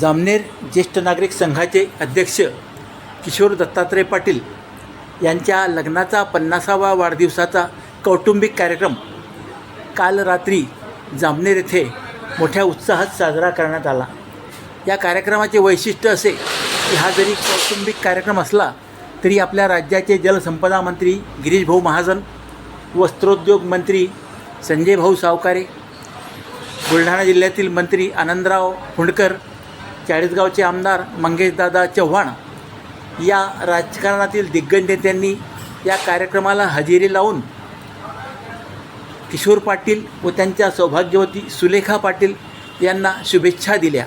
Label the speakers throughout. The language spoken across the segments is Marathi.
Speaker 1: जामनेर ज्येष्ठ नागरिक संघाचे अध्यक्ष किशोर दत्तात्रय पाटील यांच्या लग्नाचा पन्नासावा वाढदिवसाचा कौटुंबिक कार्यक्रम काल रात्री जामनेर येथे मोठ्या उत्साहात साजरा करण्यात आला. या कार्यक्रमाचे वैशिष्ट्य असे की हा जरी कौटुंबिक कार्यक्रम असला तरी आपल्या राज्याचे जलसंपदा मंत्री गिरीश भाऊ महाजन वस्त्रोद्योग मंत्री संजय भाऊ सावकारे बुलढाणा जिल्ह्यातील मंत्री आनंदराव हुंडकर चाळीसगावचे आमदार मंगेशदादा चव्हाण या राजकारणातील दिग्गज नेत्यांनी या कार्यक्रमाला हजेरी लावून किशोर पाटील व त्यांच्या सौभाग्यवती सुलेखा पाटील यांना शुभेच्छा दिल्या.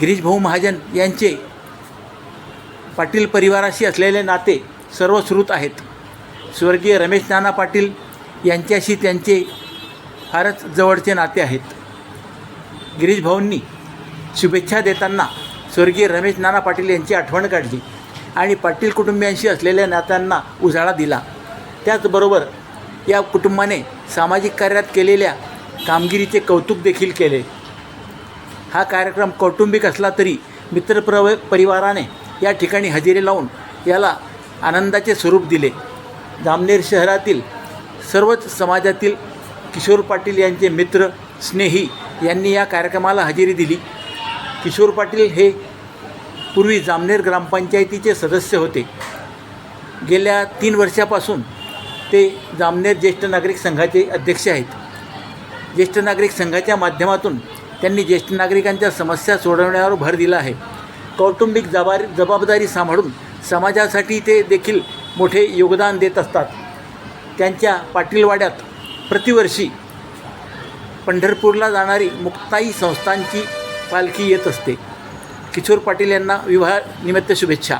Speaker 1: गिरीश भाऊ महाजन यांचे पाटील परिवाराशी असलेले नाते सर्वश्रुत आहेत. स्वर्गीय रमेश नाना पाटील यांच्याशी त्यांचे फारच जवळचे नाते आहेत. गिरीश भाऊंनी शुभेच्छा देताना स्वर्गीय रमेश नाना पाटील यांची आठवण काढली आणि पाटील कुटुंबियांशी असलेल्या नात्यांना उजाळा दिला. त्याचबरोबर या कुटुंबाने सामाजिक कार्यात केलेल्या कामगिरीचे कौतुक देखील केले. हा कार्यक्रम कौटुंबिक असला तरी मित्रप्रव परिवाराने या ठिकाणी हजेरी लावून याला आनंदाचे स्वरूप दिले. जामनेर शहरातील सर्वच समाजातील किशोर पाटील यांचे मित्र स्नेही यांनी या कार्यक्रमाला हजेरी दिली. किशोर पाटील हे पूर्वी जामनेर ग्रामपंचायतीचे सदस्य होते. गेल्या तीन वर्षापासून ते जामनेर ज्येष्ठ नागरिक संघाचे अध्यक्ष आहेत. ज्येष्ठ नागरिक संघाच्या माध्यमातून त्यांनी ज्येष्ठ नागरिकांच्या समस्या सोडवण्यावर भर दिला आहे. कौटुंबिक जबार जबाबदारी सांभाळून समाजासाठी ते देखील मोठे योगदान देत असतात. त्यांच्या पाटीलवाड्यात प्रतिवर्षी पंढरपूरला जाणारी मुक्ताई संस्थांची पालखी येत असते. किशोर पाटील यांना विवाहानिमित्त शुभेच्छा.